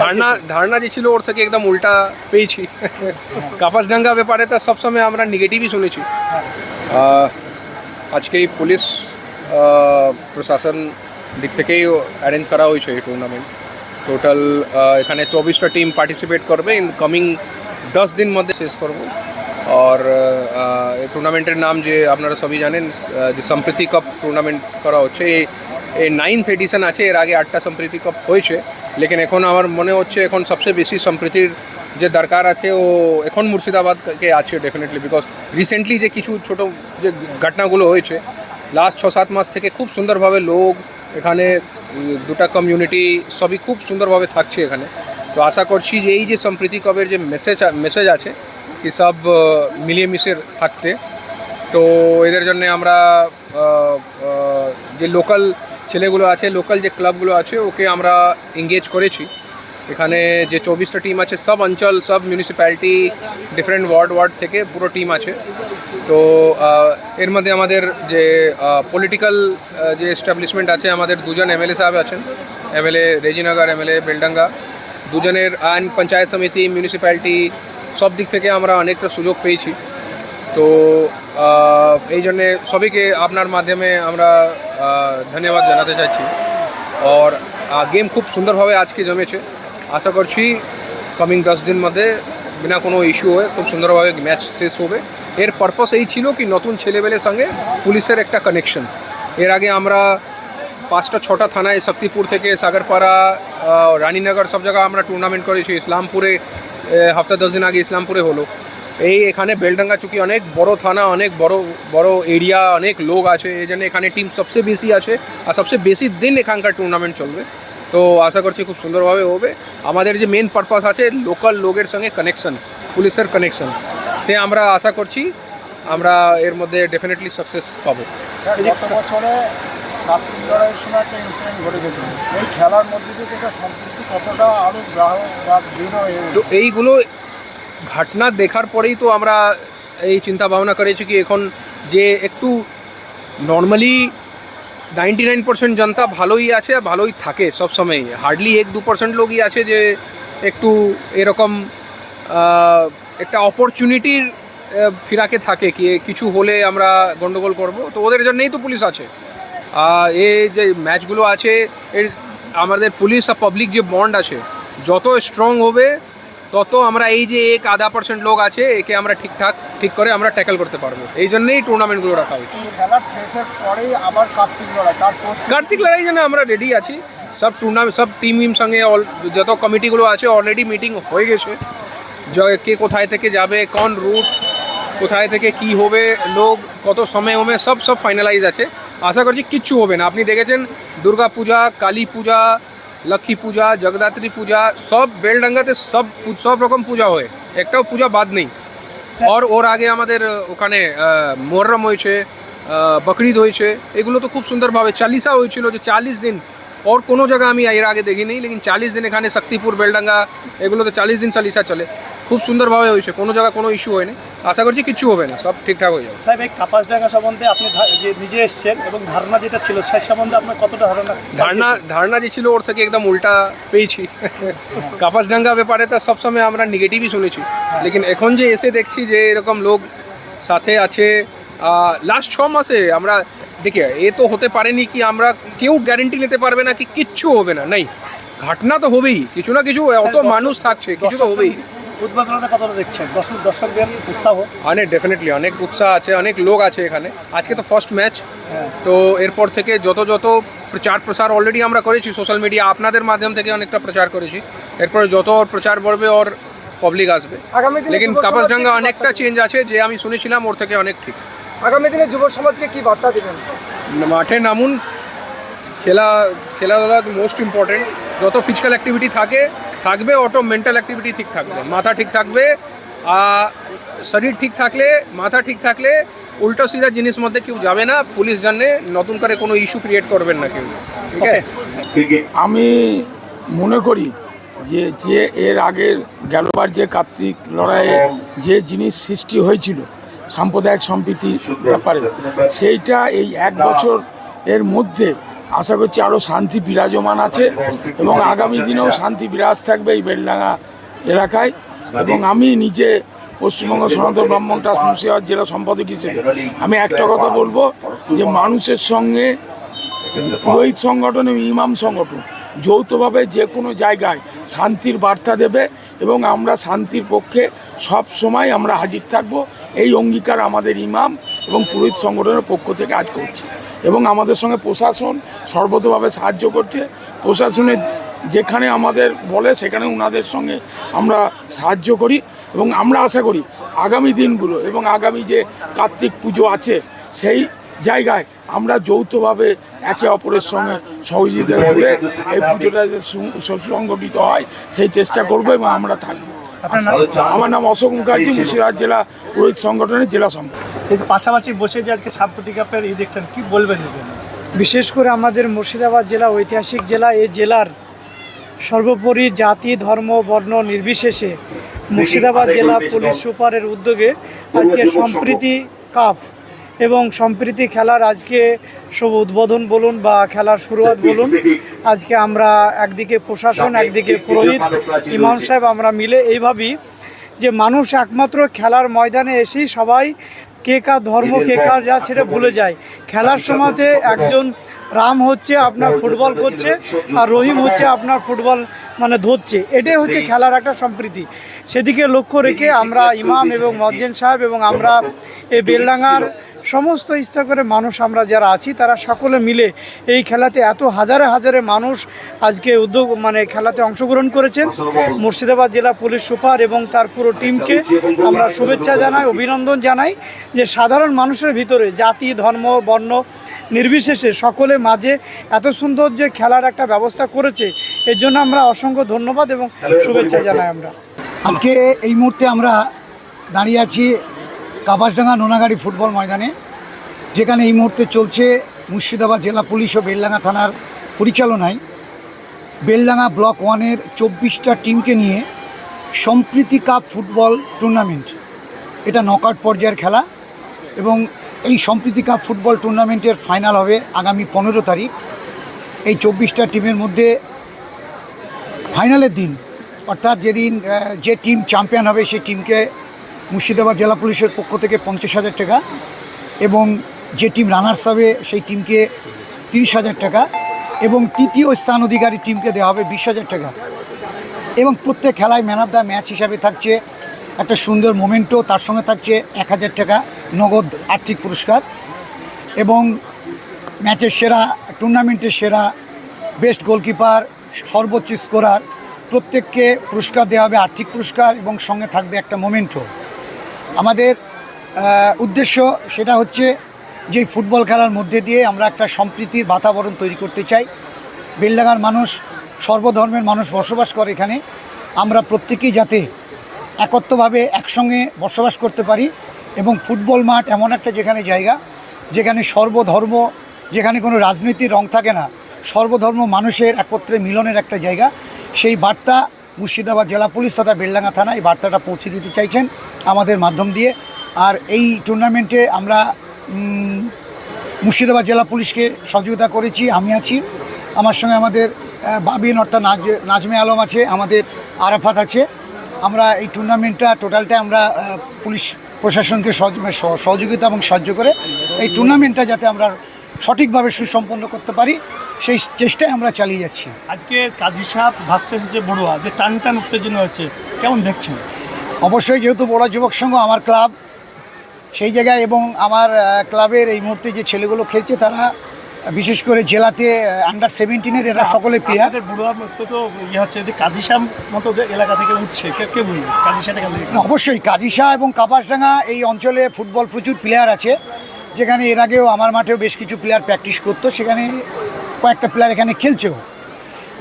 ধারণা ধারণা যে ছিল ওর থেকে একদম উল্টা পেয়েছি। কাপাসডাঙ্গা ব্যাপারে তো সবসময় আমরা নেগেটিভই শুনেছি। আজকে এই পুলিশ প্রশাসন দিক থেকেই অ্যারেঞ্জ করা হয়েছে এই টুর্নামেন্ট টোটাল এখানে চব্বিশটা টিম পার্টিসিপেট করবে। ইন কামিং দশ দিন মধ্যে শেষ করব। আর এই টুর্নামেন্টের নাম যে আপনারা সবই জানেন যে সম্প্রীতি কাপ টুর্নামেন্ট করা হচ্ছে। এই নাইন্থ এডিশন আছে। এর আগে আটটা সম্প্রীতি কাপ হয়েছে। লেকিন এখন আমার মনে হচ্ছে এখন সবচেয়ে বেশি সম্প্রীতির যে দরকার আছে ও এখন মুর্শিদাবাদকে আছে ডেফিনেটলি বিকজ রিসেন্টলি যে কিছু ছোট যে ঘটনাগুলো হয়েছে লাস্ট ছ সাত মাস থেকে খুব সুন্দরভাবে লোক এখানে দুটা কমিউনিটি সবই খুব সুন্দরভাবে থাকছে এখানে তো আশা করছি যে এই যে সম্প্রীতি কবের যে মেসেজ মেসেজ আছে কি সব মিলিয়ে মিশে থাকতে তো এদের জন্য আমরা যে লোকাল ছেলেগুলো আছে লোকাল যে ক্লাবগুলো আছে, ওকে আমরা এঙ্গেজ করেছি। এখানে যে চব্বিশটা টিম আছে, সব অঞ্চল, সব মিউনিসিপ্যালিটি ডিফারেন্ট ওয়ার্ড ওয়ার্ড থেকে পুরো টিম আছে। তো এর মধ্যে আমাদের যে পলিটিক্যাল যে এস্টাবলিশমেন্ট আছে, আমাদের দুজন এমএলএ সাহেব আছেন। MLA Rejinagar, MLA Beldanga. দুজনের আইন পঞ্চায়েত সমিতি মিউনিসিপ্যালিটি সব দিক থেকে আমরা অনেকটা সুযোগ পেয়েছি। তো এই জন্যে সবাইকে আপনার মাধ্যমে আমরা ধন্যবাদ জানাতে চাইছি। আর গেম খুব সুন্দরভাবে আজকে জমেছে। আশা করছি কামিং দশ দিন মধ্যে বিনা কোনো ইস্যু হয়ে খুব সুন্দরভাবে ম্যাচ শেষ হবে। এর পারপাস এই ছিল কি নতুন ছেলেবেলের সঙ্গে পুলিশের একটা কানেকশন এর আগে আমরা পাঁচটা, ছটা থানায় শক্তিপুর থেকে সাগরপাড়া রানীনগর সব জায়গায় আমরা টুর্নামেন্ট করেছি। ইসলামপুরে হপ্তা দশ দিন আগে ইসলামপুরে হলো। এই এখানে বেলডাঙ্গা চুকি অনেক বড় থানা অনেক বড় বড় এরিয়া অনেক লোক আছে। এই জন্য এখানে টিম সবচেয়ে বেশি আছে আর সবচেয়ে বেশি দিন এখানকার টুর্নামেন্ট চলবে। তো আশা করছি খুব সুন্দরভাবে হবে। আমাদের যে মেন পারপাস আছে লোকাল লোকের সঙ্গে কানেকশন পুলিশের কানেকশন সে আমরা আশা করছি আমরা এর মধ্যে ডেফিনেটলি সাকসেস পাবো। বছরে কার্তিক লড়াইয়ের সময় একটা ইনসিডেন্ট ঘটে গেছিল। এই খেলার মধ্যে দিয়ে থেকে সম্পৃক্তি কতটা আরও গ্রাহক বা দৃঢ় তো এইগুলো ঘটনা দেখার পরেই তো আমরা এই চিন্তা ভাবনা করেছি কি এখন যে একটু নর্মালি নাইনটি নাইন পার্সেন্ট জনতা ভালোই আছে আর ভালোই থাকে সবসময় হার্ডলি এক দু পার্সেন্ট লোকই আছে যে একটু এরকম একটা অপরচুনিটির ফিরাকে থাকে কি, কিছু হলে আমরা গন্ডগোল করব। তো ওদের জন্যই তো পুলিশ আছে। এই যে ম্যাচগুলো আছে, এর আমাদের পুলিশ আর পাবলিক যে বন্ড আছে, যত স্ট্রং হবে তত আমরা এই যে এক আধা পার্সেন্ট লোক আছে একে আমরা ঠিকঠাক ঠিক করে আমরা ট্যাকেল করতে পারব। এই জন্যই টুর্নামেন্টগুলো রাখা হয়েছে। খেলার শেষের পরেই আবার কার্তিক লড়াই তার কার্তিক লড়াই জন্য আমরা রেডি আছি। সব টুর্নামেন্ট সব টিম সঙ্গে all- যত কমিটিগুলো আছে অলরেডি মিটিং হয়ে গেছে। কে কোথায় থেকে যাবে কোন রুট কোথায় থেকে কি হবে লোক কত সময় হবে সব সব ফাইনালাইজ আছে। আশা করছি কিচ্ছু হবে না। আপনি দেখেছেন দুর্গা পূজা কালী পূজা লক্ষ্মী পূজা জগদাত্রী পূজা সব বেলডাঙ্গাতে সব সব রকম পূজা হয়। একটাও পূজা বাদ নেই। আর ওর আগে আমাদের ওখানে মোহরম হয়েছে বকরিদ হয়েছে এগুলো তো খুব সুন্দরভাবে চালিসা হয়েছিল যে চালিশ দিন। ওর কোনো জায়গা আমি এর আগে দেখিনি লেকিন চালিশ দিন এখানে শক্তিপুর বেলডাঙ্গা এগুলো তো চালিশ দিন চালিসা চলে। খুব সুন্দরভাবে হয়েছে কোনো জায়গা কোনো ইস্যু হয়নি। আশা করছি কিচ্ছু হবে না সব ঠিকঠাক হয়ে যাবে। সাহেব এই কাপাসডাঙ্গা সম্বন্ধে আপনি যে নিজে এসছেন এবং ধারণা যেটা ছিল সেই সম্বন্ধে আপনার কতটা ধারণা? ধারণা ধারণা যে ছিল ওর থেকে একদম উল্টা পেয়েছি। কাপাসডাঙ্গা ব্যাপারে তো সবসময় আমরা নেগেটিভই শুনেছি। লেকিন এখন যে এসে দেখছি যে এরকম লোক সাথে আছে লাস্ট ছ মাসে আমরা দেখে এ তো হতে পারেনি কি আমরা কেউ গ্যারেন্টি নিতে পারবে না কি কিচ্ছু হবে না নাই। ঘটনা তো হবেই কিছু না কিছু অত মানুষ থাকছে কিছু তো হবেই। উদ্বোধনটা কতটা দেখছেন। দর্শক দর্শকদের উৎসাহ। অনেক ডেফিনেটলি অনেক উৎসাহ আছে অনেক লোক আছে এখানে। আজকে তো ফার্স্ট ম্যাচ তো এরপর থেকে যত যত প্রচার প্রসার অলরেডি আমরা করেছি সোশ্যাল মিডিয়া আপনাদের মাধ্যম থেকে অনেকটা প্রচার করেছি। এরপরে যত ওর প্রচার বাড়বে ওর পাবলিক আসবে। লেকিন কাপাসডাঙ্গা অনেকটা চেঞ্জ আছে যে আমি শুনেছিলাম ওর থেকে অনেক ঠিক। আগামী দিনে যুব সমাজকে কি বার্তা দেবেন? মাঠে নামুন। খেলা খেলাধুলা মোস্ট ইম্পর্টেন্ট যত ফিজিক্যাল অ্যাক্টিভিটি থাকে থাকবে অটো মেন্টাল অ্যাক্টিভিটি ঠিক থাকবে মাথা ঠিক থাকবে আর শরীর ঠিক থাকলে মাথা ঠিক থাকলে উল্টো সিধা জিনিস মধ্যে কেউ যাবে না পুলিশ জানে নতুন করে কোনো ইস্যু ক্রিয়েট করবেন না কেউ ঠিক আছে? আমি মনে করি যে যে এর আগের গেলবার যে কার্তিক লড়াইয়ে যে জিনিস সৃষ্টি হয়েছিল সাম্প্রদায়িক সম্প্রীতির ব্যাপারে সেইটা এই এক বছর এর মধ্যে আশা করছি আরও শান্তি বিরাজমান আছে এবং আগামী দিনেও শান্তি বিরাজ থাকবে এই বেলডাঙ্গা এলাকায় এবং আমি নিজে পশ্চিমবঙ্গ সনাতন ব্রাহ্মণ ট্রাস্ট মুর্শিদাবাদ জেলা সম্পাদক হিসেবে আমি একটা কথা বলব যে মানুষের সঙ্গে পুরোহিত সংগঠন এবং ইমাম সংগঠন যৌথভাবে যে কোনো জায়গায় শান্তির বার্তা দেবে এবং আমরা শান্তির পক্ষে সব সময় আমরা হাজির থাকব। এই অঙ্গীকার আমাদের ইমাম এবং পুরোহিত সংগঠনের পক্ষ থেকে আজ করছে। এবং আমাদের সঙ্গে প্রশাসন সর্বতভাবে সাহায্য করছে। প্রশাসনের যেখানে আমাদের বলে সেখানে ওনাদের সঙ্গে আমরা সাহায্য করি এবং আমরা আশা করি আগামী দিনগুলো এবং আগামী যে কার্তিক পুজো আছে সেই জায়গায় আমরা যৌথভাবে একে অপরের সঙ্গে সহযোগিতা করে এই পুজোটা যে সু- সুসংগঠিত হয় সেই চেষ্টা করব এবং আমরা থাকব। আমার নাম অশোক মুখার্জি মুর্শিদাবাদ জেলা পুরোহিত সংগঠনের জেলা এই পাশাপাশি বসে যে আজকে সাম্প্রতিক কাপের ই দেখছেন কি বলবেন বিশেষ করে আমাদের মুর্শিদাবাদ জেলা ঐতিহাসিক জেলা এই জেলার সর্বোপরি জাতি ধর্ম বর্ণ নির্বিশেষে মুর্শিদাবাদ জেলা পুলিশ সুপারের উদ্যোগে আজকে সম্প্রীতি কাপ এবং সম্প্রীতি খেলার আজকে সব উদ্বোধন বলুন বা খেলার শুরুয়াত বলুন। আজকে আমরা একদিকে প্রশাসন একদিকে পুরোহিত ইমাম সাহেব আমরা মিলে এইভাবেই যে মানুষ একমাত্র খেলার ময়দানে এসেই সবাই কে কার ধর্ম কে কার যা সেটা ভুলে যায়। খেলার সময়তে একজন রাম হচ্ছে আপনার ফুটবল করছে আর রহিম হচ্ছে আপনার ফুটবল মানে ধরছে। এটাই হচ্ছে খেলার একটা সম্প্রীতি। সেদিকে লক্ষ্য রেখে আমরা ইমাম এবং মজ্জেন সাহেব এবং আমরা এই বেলডাঙ্গার সমস্ত স্তরের মানুষ আমরা যারা আছি, তারা সকলে মিলে এই খেলাতে এত হাজারে হাজারে মানুষ আজকে উদ্যোগ মানে খেলাতে অংশগ্রহণ করেছেন। মুর্শিদাবাদ জেলা পুলিশ সুপার এবং তার পুরো টিমকে আমরা শুভেচ্ছা জানাই, অভিনন্দন জানাই যে সাধারণ মানুষের ভিতরে জাতি, ধর্ম, বর্ণ নির্বিশেষে সকলে মাঝে এত সুন্দর যে খেলার একটা ব্যবস্থা করেছে, এর জন্য আমরা অসংখ্য ধন্যবাদ এবং শুভেচ্ছা জানাই আমরা। আজকে এই মুহূর্তে আমরা দাঁড়িয়ে আছি কাপাসডাঙ্গা নোনাগাড়ি ফুটবল ময়দানে, যেখানে এই মুহূর্তে চলছে মুর্শিদাবাদ জেলা পুলিশ ও বেলডাঙ্গা থানার পরিচালনায়। বেলডাঙ্গা ব্লক ওয়ানের চব্বিশটা টিমকে নিয়ে সম্প্রীতি কাপ ফুটবল টুর্নামেন্ট। এটা নকআউট পর্যায়ের খেলা এবং এই সম্প্রীতি কাপ ফুটবল টুর্নামেন্টের ফাইনাল হবে আগামী পনেরো তারিখ। এই চব্বিশটা টিমের মধ্যে ফাইনালের দিন, অর্থাৎ যেদিন যে টিম চ্যাম্পিয়ন হবে সেই টিমকে মুর্শিদাবাদ জেলা পুলিশের পক্ষ থেকে পঞ্চাশ হাজার টাকা এবং যে টিম রানার্স হবে, সেই টিমকে তিরিশ হাজার টাকা এবং তৃতীয় স্থান অধিকারী টিমকে দেওয়া হবে বিশ হাজার টাকা। এবং প্রত্যেক খেলায় ম্যান অফ দ্য ম্যাচ হিসাবে থাকছে, একটা সুন্দর মোমেন্টও তার সঙ্গে থাকছে এক হাজার টাকা নগদ আর্থিক পুরস্কার এবং ম্যাচের সেরা টুর্নামেন্টের সেরা বেস্ট গোলকিপার সর্বোচ্চ স্কোরার প্রত্যেককে পুরস্কার দেওয়া হবে আর্থিক পুরস্কার এবং সঙ্গে থাকবে একটা মোমেন্টো আমাদের উদ্দেশ্য সেটা হচ্ছে যে ফুটবল খেলার মধ্যে দিয়ে আমরা একটা সম্প্রীতির বাতাবরণ তৈরি করতে চাই। বেলডাঙ্গার মানুষ সর্বধর্মের মানুষ বসবাস করে এখানে। আমরা প্রত্যেকেই যাতে একত্রভাবে একসঙ্গে বসবাস করতে পারি এবং ফুটবল মাঠ এমন একটা যেখানে জায়গা, যেখানে সর্বধর্ম, যেখানে কোনো রাজনীতির রং থাকে না, সর্বধর্ম মানুষের একত্রে মিলনের একটা জায়গা। সেই বার্তা মুর্শিদাবাদ জেলা পুলিশ তথা বেলডাঙ্গা থানা এই বার্তাটা পৌঁছে দিতে চাইছেন। আমাদের মাধ্যম দিয়ে। আর এই টুর্নামেন্টে আমরা মুর্শিদাবাদ জেলা পুলিশকে সহযোগিতা করেছি, আমি আছি। আমার সঙ্গে আমাদের বাবিন অর্থাৎ নাজ, নাজমে আলম আছে, আমাদের আরাফাত আছে। আমরা এই টুর্নামেন্টটা টোটালটা আমরা পুলিশ প্রশাসনকে সহযোগিতা এবং সাহায্য করে এই টুর্নামেন্টটা যাতে আমরা সঠিকভাবে সুসম্পন্ন করতে পারি, সেই চেষ্টায় আমরা চালিয়ে যাচ্ছি। আজকে কাজী সাহেব ভার্সেস যে বড়ুয়া, যে টান টান উত্তেজনা হচ্ছে কেমন দেখছেন? অবশ্যই যেহেতু বড় যুবক সংঘ আমার ক্লাব সেই জায়গায় এবং আমার ক্লাবের এই মুহূর্তে যে ছেলেগুলো খেলছে তারা বিশেষ করে জেলাতে আন্ডার সেভেন্টিনের এরা সকলে প্লেয়ার তো ইয়ে হচ্ছে যে কাজী সাহেব মতো যে এলাকা থেকে উঠছে কে বলবে? কাজী সাহেব না, অবশ্যই কাদিসা এবং কাপাসডাঙ্গা এই অঞ্চলে ফুটবল প্রচুর প্লেয়ার আছে। যেখানে এর আগেও আমার মাঠেও বেশ কিছু প্লেয়ার প্র্যাকটিস করতো সেখানে কয়েকটা প্লেয়ার এখানে খেলছেও।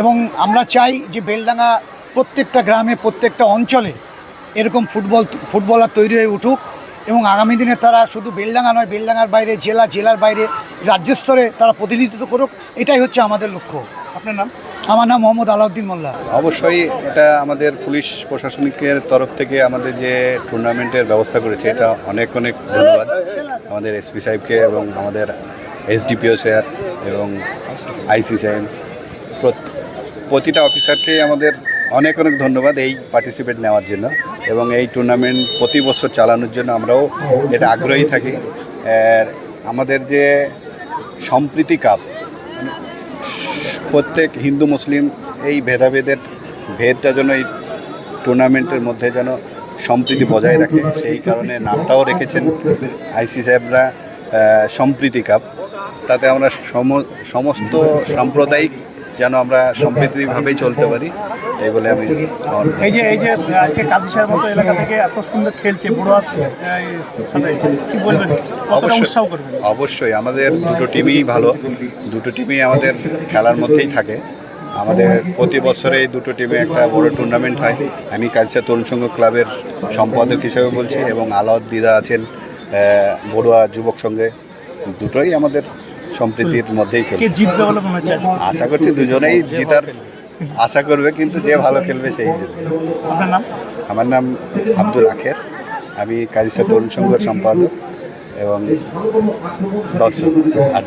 এবং আমরা চাই যে বেলডাঙ্গা প্রত্যেকটা গ্রামে প্রত্যেকটা অঞ্চলে এরকম ফুটবল, ফুটবলার তৈরি হয়ে উঠুক এবং আগামী দিনে তারা শুধু বেলডাঙ্গা নয়, বেলডাঙ্গার বাইরে, জেলা, জেলার বাইরে, রাজ্য স্তরে তারা প্রতিনিধিত্ব করুক, এটাই হচ্ছে আমাদের লক্ষ্য। আপনার নাম? আমার নাম মোহাম্মদ আলাউদ্দিন মোল্লা। অবশ্যই এটা আমাদের পুলিশ প্রশাসনিকের তরফ থেকে আমাদের যে টুর্নামেন্টের ব্যবস্থা করেছে, এটা অনেক অনেক ধন্যবাদ। আমাদের এসপি সাহেবকে এবং আমাদের এসডিপিও স্যার এবং আইসি স্যার প্রতিটা অফিসারকে আমাদের অনেক অনেক ধন্যবাদ এই পার্টিসিপেট নেওয়ার জন্য এবং এই টুর্নামেন্ট প্রতি বছর চালানোর জন্য আমরাও এটা আগ্রহী থাকি। আমাদের যে সম্প্রীতি কাপ প্রত্যেক হিন্দু, মুসলিম এই ভেদাভেদের ভেদটা যেন এই টুর্নামেন্টের মধ্যে যেন সম্প্রীতি বজায় রাখে, সেই কারণে নামটাও রেখেছেন আইসি সাহেবরা সম্প্রীতি কাপ তাতে আমরা সম- সমস্ত সাম্প্রদায়িক যেন আমরা সম্প্রীতিভাবেই চলতে পারি এই বলে আমি এই যে এই যে আজকে কাজী সাহের মতো এলাকা থেকে এত সুন্দর খেলছে বড়ুয়ার কি বলবেন? অবশ্যই। উৎসাহ করবেন? অবশ্যই আমাদের দুটো টিমই ভালো দুটো টিমই আমাদের খেলার মধ্যেই থাকে। আমাদের প্রতি বছরে এই দুটো টিমে একটা বড় টুর্নামেন্ট হয়। আমি কালসা তরুণ সংঘ ক্লাবের সম্পাদক হিসেবে বলছি এবং আলাউদ দিদা আছেন বড়ুয়া যুবক সঙ্গে দুটোই আমাদের সম্প্রীতির মধ্যেই চলছে। জিতবে বলে মনে হচ্ছে আশা করছি দুজনেই জিতার আশা করবে কিন্তু যে ভালো খেলবে সেই জিতবে। আপনার নাম? আমার নাম আব্দুল আখের। আমি কাজিসা তরুণ সংঘের সম্পাদক এবং দর্শক। আজকে